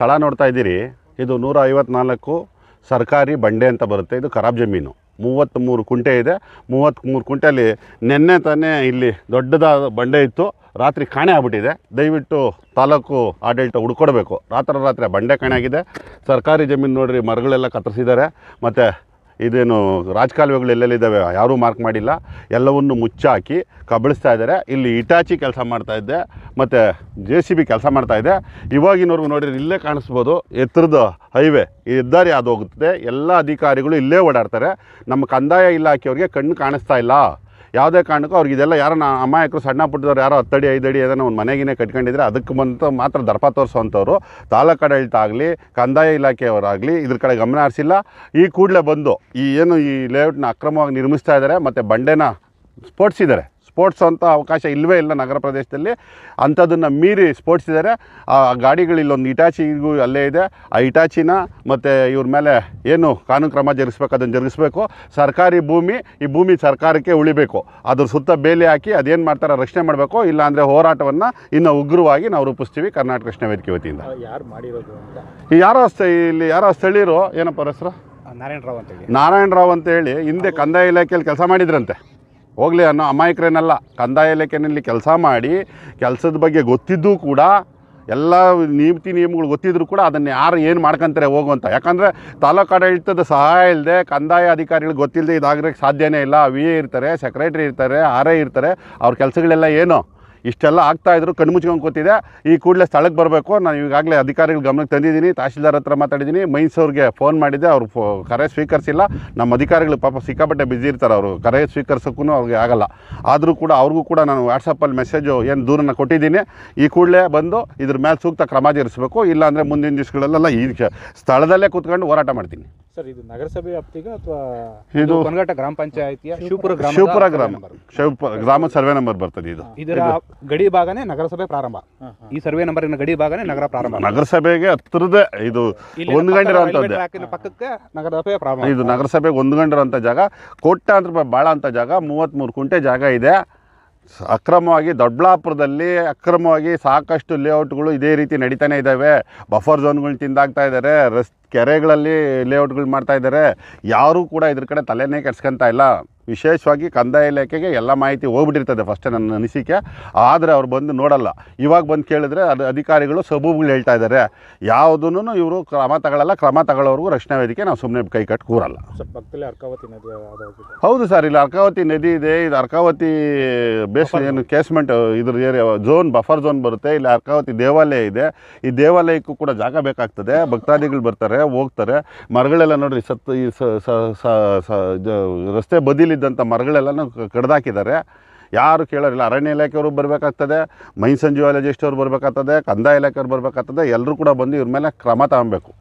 ಸ್ಥಳ ನೋಡ್ತಾ ಇದ್ದೀರಿ. ಇದು ನೂರ ಐವತ್ನಾಲ್ಕು ಸರ್ಕಾರಿ ಬಂಡೆ ಅಂತ ಬರುತ್ತೆ. ಇದು ಖರಾಬ್ ಜಮೀನು. ಮೂವತ್ತ್ಮೂರು ಕುಂಟೆ ಇದೆ. ಮೂವತ್ತ್ಮೂರು ಕುಂಟೆಯಲ್ಲಿ ನಿನ್ನೆ ತಾನೇ ಇಲ್ಲಿ ದೊಡ್ಡದಾದ ಬಂಡೆ ಇತ್ತು. ರಾತ್ರಿ ಕಾಣೆ ಆಗ್ಬಿಟ್ಟಿದೆ. ದಯವಿಟ್ಟು ತಾಲೂಕು ಆಡಳಿತ ಹುಡ್ಕೊಡ್ಬೇಕು. ರಾತ್ರಿ ರಾತ್ರಿ ಬಂಡೆ ಕಾಣೆ ಆಗಿದೆ. ಸರ್ಕಾರಿ ಜಮೀನು ನೋಡಿರಿ ಮರಗಳೆಲ್ಲ ಕತ್ತರಿಸಿದ್ದಾರೆ. ಮತ್ತು ಇದೇನು ರಾಜಕಾಲುವೆಗಳು ಎಲ್ಲೆಲ್ಲಿದ್ದಾವೆ ಯಾರೂ ಮಾರ್ಕ್ ಮಾಡಿಲ್ಲ. ಎಲ್ಲವನ್ನು ಮುಚ್ಚಾಕಿ ಕಬಳಿಸ್ತಾ ಇದ್ದಾರೆ. ಇಲ್ಲಿ ಇಟಾಚಿ ಕೆಲಸ ಮಾಡ್ತಾ ಇದ್ದೆ. ಮತ್ತು ಜೆ ಸಿ ಬಿ ಕೆಲಸ ಮಾಡ್ತಾ ಇದೆ ಇವಾಗಿನವರೆಗೂ ನೋಡಿದ್ರೆ ಇಲ್ಲೇ ಕಾಣಿಸ್ಬೋದು. ಎತ್ತರದ ಹೈವೇ ಹೆದ್ದಾರಿ ಅದು ಹೋಗುತ್ತದೆ ಎಲ್ಲ ಅಧಿಕಾರಿಗಳು ಇಲ್ಲೇ ಓಡಾಡ್ತಾರೆ. ನಮ್ಮ ಕಂದಾಯ ಇಲಾಖೆಯವ್ರಿಗೆ ಕಣ್ಣು ಕಾಣಿಸ್ತಾ ಇಲ್ಲ. ಯಾವುದೇ ಕಾರಣಕ್ಕೂ ಅವ್ರಿಗೆ ಇದೆಲ್ಲ ಯಾರನ್ನ ಅಮಾಯಕರು ಸಣ್ಣ ಪುಟ್ಟದವ್ರು ಯಾರೋ ಹತ್ತಡಿ ಐದಡಿ ಏನೋ ಒಂದು ಮನೆಗಿನೇ ಕಟ್ಕೊಂಡಿದ್ರೆ ಅದಕ್ಕೆ ಬಂದು ಮಾತ್ರ ದರ್ಪ ತೋರಿಸುವಂಥವ್ರು. ತಾಲೂಕು ಆಡಳಿತ ಆಗಲಿ, ಕಂದಾಯ ಇಲಾಖೆಯವರಾಗಲಿ ಇದ್ರ ಕಡೆ ಗಮನ ಹರಿಸಿಲ್ಲ. ಈ ಕೂಡಲೇ ಬಂದು ಈ ಏನು ಈ ಲೇಔಟ್ನ ಅಕ್ರಮವಾಗಿ ನಿರ್ಮಿಸ್ತಾ ಇದ್ದಾರೆ ಮತ್ತು ಬಂಡೆನ ಸ್ಫೋಟಿಸಿದ್ದಾರೆ. ಸ್ಪೋರ್ಟ್ಸ್ ಅಂತ ಅವಕಾಶ ಇಲ್ಲವೇ ಇಲ್ಲ ನಗರ ಪ್ರದೇಶದಲ್ಲಿ. ಅಂಥದ್ದನ್ನು ಮೀರಿ ಸ್ಪೋರ್ಟ್ಸಿದ್ದಾರೆ ಆ ಗಾಡಿಗಳು ಇಲ್ಲೊಂದು ಇಟಾಚಿಗೂ ಅಲ್ಲೇ ಇದೆ. ಆ ಇಟಾಚಿನ ಮತ್ತು ಇವ್ರ ಮೇಲೆ ಏನು ಕಾನೂನು ಕ್ರಮ ಜರುಗಿಸ್ಬೇಕು ಅದನ್ನು ಜರುಗಿಸ್ಬೇಕು. ಸರ್ಕಾರಿ ಭೂಮಿ ಈ ಭೂಮಿ ಸರ್ಕಾರಕ್ಕೆ ಉಳಿಬೇಕು. ಅದ್ರ ಸುತ್ತ ಬೇಲಿ ಹಾಕಿ ಅದೇನು ಮಾಡ್ತಾರೆ ರಕ್ಷಣೆ ಮಾಡಬೇಕು. ಇಲ್ಲಾಂದರೆ ಹೋರಾಟವನ್ನು ಇನ್ನೂ ಉಗ್ರವಾಗಿ ನಾವು ರೂಪಿಸ್ತೀವಿ ಕರ್ನಾಟಕ ಕೃಷ್ಣ ವೇದಿಕೆ ವತಿಯಿಂದ. ಯಾರು ಮಾಡಿರೋದು ಯಾರೋ ಇಲ್ಲಿ ಯಾರೋ ಸ್ಥಳೀಯರು ಏನಪ್ಪ ಹೆಸರು? ನಾರಾಯಣರಾವ್ ಅಂತ ಹೇಳಿ. ನಾರಾಯಣ ರಾವ್ ಅಂತ ಹೇಳಿ ಹಿಂದೆ ಕಂದಾಯ ಇಲಾಖೆಯಲ್ಲಿ ಕೆಲಸ ಮಾಡಿದ್ರಂತೆ. ಹೋಗಲಿ ಅನ್ನೋ ಅಮಾಯಕರೇನಲ್ಲ. ಕಂದಾಯ ಇಲಾಖೆಯಲ್ಲಿ ಕೆಲಸ ಮಾಡಿ, ಕೆಲಸದ ಬಗ್ಗೆ ಗೊತ್ತಿದ್ದೂ ಕೂಡ, ಎಲ್ಲ ನೀತಿ ನಿಯಮಗಳು ಗೊತ್ತಿದ್ರು ಕೂಡ ಅದನ್ನು ಯಾರು ಏನು ಮಾಡ್ಕೊಂತಾರೆ ಹೋಗುವಂತ ಯಾಕಂದರೆ ತಾಲೂಕು ಆಡಳಿತದ ಸಹಾಯ ಇಲ್ಲದೆ ಕಂದಾಯ ಅಧಿಕಾರಿಗಳು ಗೊತ್ತಿಲ್ಲದೆ ಇದಾಗಲಿಕ್ಕೆ ಸಾಧ್ಯನೇ ಇಲ್ಲ. ವಿ ಎ ಇರ್ತಾರೆ, ಸೆಕ್ರೆಟ್ರಿ ಇರ್ತಾರೆ ಆರ್ ಐ ಇರ್ತಾರೆ. ಅವ್ರ ಕೆಲಸಗಳೆಲ್ಲ ಏನು? ಇಷ್ಟೆಲ್ಲ ಆಗ್ತಾ ಇದ್ರು ಕಣ್ಣು ಮುಚ್ಕೊಂಡು ಕೂತಿದೆ. ಈ ಕೂಡಲೇ ಸ್ಥಳಕ್ಕೆ ಬರಬೇಕು. ನಾನು ಈಗಾಗಲೇ ಅಧಿಕಾರಿಗಳ ಗಮನಕ್ಕೆ ತಂದಿದ್ದೀನಿ. ತಹಶೀಲ್ದಾರ್ ಹತ್ರ ಮಾತಾಡಿದ್ದೀನಿ. ಮೈಸೂರಿಗೆ ಫೋನ್ ಮಾಡಿದ್ದೆ. ಅವರು ಕರೆ ಸ್ವೀಕರಿಸಿಲ್ಲ. ನಮ್ಮ ಅಧಿಕಾರಿಗಳು ಪಾಪ ಸಿಕ್ಕಾಪಟ್ಟೆ ಬಿಜಿ ಇರ್ತಾರೆ ಅವರು. ಕರೆ ಸ್ವೀಕರಿಸೋಕ್ಕೂ ಅವ್ರಿಗೆ ಆಗಲ್ಲ. ಆದರೂ ಕೂಡ ಅವ್ರಿಗೂ ಕೂಡ ನಾನು ವಾಟ್ಸಪ್ಪಲ್ಲಿ ಮೆಸೇಜು ಏನು ದೂರನ್ನು ಕೊಟ್ಟಿದ್ದೀನಿ. ಈ ಕೂಡಲೇ ಬಂದು ಇದ್ರ ಮೇಲೆ ಸೂಕ್ತ ಕ್ರಮ ಜರುಗಿಸಬೇಕು. ಇಲ್ಲಾಂದರೆ ಮುಂದಿನ ದಿವಸಗಳಲ್ಲೆಲ್ಲ ಈ ಸ್ಥಳದಲ್ಲೇ ಕೂತ್ಕೊಂಡು ಹೋರಾಟ ಮಾಡ್ತೀನಿ. ಸರ್ ಇದು ನಗರಸಭೆ ವ್ಯಾಪ್ತಿಗ ಅಥವಾ ಇದು ಕೊನಗಟ್ಟ ಗ್ರಾಮ ಪಂಚಾಯತಿಯ ಶಿವಪುರ ಗ್ರಾಮ ಶಿವಪುರ ಗ್ರಾಮ ಶಿವಪುರ ಗ್ರಾಮದ ಸರ್ವೆ ನಂಬರ್ ಬರ್ತದೆ ಇದು. ಇದರ ಗಡಿ ಭಾಗನೇ ನಗರಸಭೆ ಪ್ರಾರಂಭ. ಈ ಸರ್ವೆ ನಂಬರಿನ ಗಡಿ ಭಾಗನೇ ನಗರ ಪ್ರಾರಂಭ. ನಗರಸಭೆಗೆ ಹತ್ರದೇ ಇದು ಒಂದು ಗಂಟೆ ಪಕ್ಕಕ್ಕೆ ನಗರಸಭೆ ಪ್ರಾರಂಭ. ಇದು ನಗರಸಭೆಗೆ ಹೊಂದ್ಕೊಂಡಿರೋಂಥ ಜಾಗ. ಕೋಟ್ಯಾಂತರ ರೂಪಾಯಿ ಭಾಳ ಅಂತ ಜಾಗ. ಮೂವತ್ತ್ಮೂರು ಕುಂಟೆ ಜಾಗ ಇದೆ. ಅಕ್ರಮವಾಗಿ ದೊಡ್ಡಬಳ್ಳಾಪುರದಲ್ಲಿ ಅಕ್ರಮವಾಗಿ ಸಾಕಷ್ಟು ಲೇಔಟ್ಗಳು ಇದೇ ರೀತಿ ನಡೀತಾನೆ ಇದ್ದಾವೆ. ಬಫರ್ ಝೋನ್ಗಳು ತಿಂದಾಗ್ತಾ ಇದ್ದಾರೆ. ರಸ್, ಕೆರೆಗಳಲ್ಲಿ ಲೇಔಟ್ಗಳು ಮಾಡ್ತಾ ಇದ್ದಾರೆ. ಯಾರೂ ಕೂಡ ಇದ್ರ ಕಡೆ ತಲೆನೇ ಕೆಡ್ಸ್ಕೊತಾ ಇಲ್ಲ. ವಿಶೇಷವಾಗಿ ಕಂದಾಯ ಇಲಾಖೆಗೆ ಎಲ್ಲ ಮಾಹಿತಿ ಹೋಗ್ಬಿಟ್ಟಿರ್ತದೆ ಫಸ್ಟೇ ನನ್ನ ಅನಿಸಿಕೆ. ಆದರೆ ಅವ್ರು ಬಂದು ನೋಡಲ್ಲ. ಇವಾಗ ಬಂದು ಕೇಳಿದ್ರೆ ಅದು ಅಧಿಕಾರಿಗಳು ಸಬೂಬುಗಳು ಹೇಳ್ತಾ ಇದ್ದಾರೆ ಯಾವುದನ್ನು ಇವರು ಕ್ರಮ ತಗೊಳ್ಳಲ್ಲ ಕ್ರಮ ತಗೊಳ್ಳೋರ್ಗೂ ರಕ್ಷಣಾ ವೇದಿಕೆ ನಾವು ಸುಮ್ಮನೆ ಕೈ ಕಟ್ಟು ಕೂರಲ್ಲ. ಪಕ್ಕದಲ್ಲಿ ಅರ್ಕಾವತಿ ನದಿ ಹೌದು ಸರ್ ಇಲ್ಲಿ ಅರ್ಕಾವತಿ ನದಿ ಇದೆ. ಇದು ಅರ್ಕಾವತಿ ಬೇಸ್ ಏನು ಕೇಸ್ಮೆಂಟ್ ಇದ್ರ ಏರಿಯಾ ಝೋನ್ ಬಫರ್ ಝೋನ್ ಬರುತ್ತೆ. ಇಲ್ಲಿ ಅರ್ಕಾವತಿ ದೇವಾಲಯ ಇದೆ. ಈ ದೇವಾಲಯಕ್ಕೂ ಕೂಡ ಜಾಗ ಬೇಕಾಗ್ತದೆ. ಭಕ್ತಾದಿಗಳು ಬರ್ತಾರೆ ಹೋಗ್ತಾರೆ. ಮರಗಳೆಲ್ಲ ನೋಡ್ರಿ ಸತ್ತು ಈ ರಸ್ತೆ ಸ- ಜ- ಮರಗಳೆಲ್ಲನೂ ಕಡ್ದಾಕಿದ್ದಾರೆ. ಯಾರು ಕೇಳೋರಿಲ್ಲ. ಅರಣ್ಯ ಇಲಾಖೆಯವರು ಬರಬೇಕಾಗ್ತದೆ, ಮೈನ್ ಸಂಜೀವಾಲಜಿಸ್ಟ್ ಅವ್ರು ಬರಬೇಕಾಗ್ತದೆ, ಕಂದಾಯ ಇಲಾಖೆಯವ್ರು ಬರಬೇಕಾಗ್ತದೆ ಎಲ್ಲರೂ ಕೂಡ ಬಂದು ಇವ್ರ ಮೇಲೆ ಕ್ರಮ ತಗೊಬೇಕು.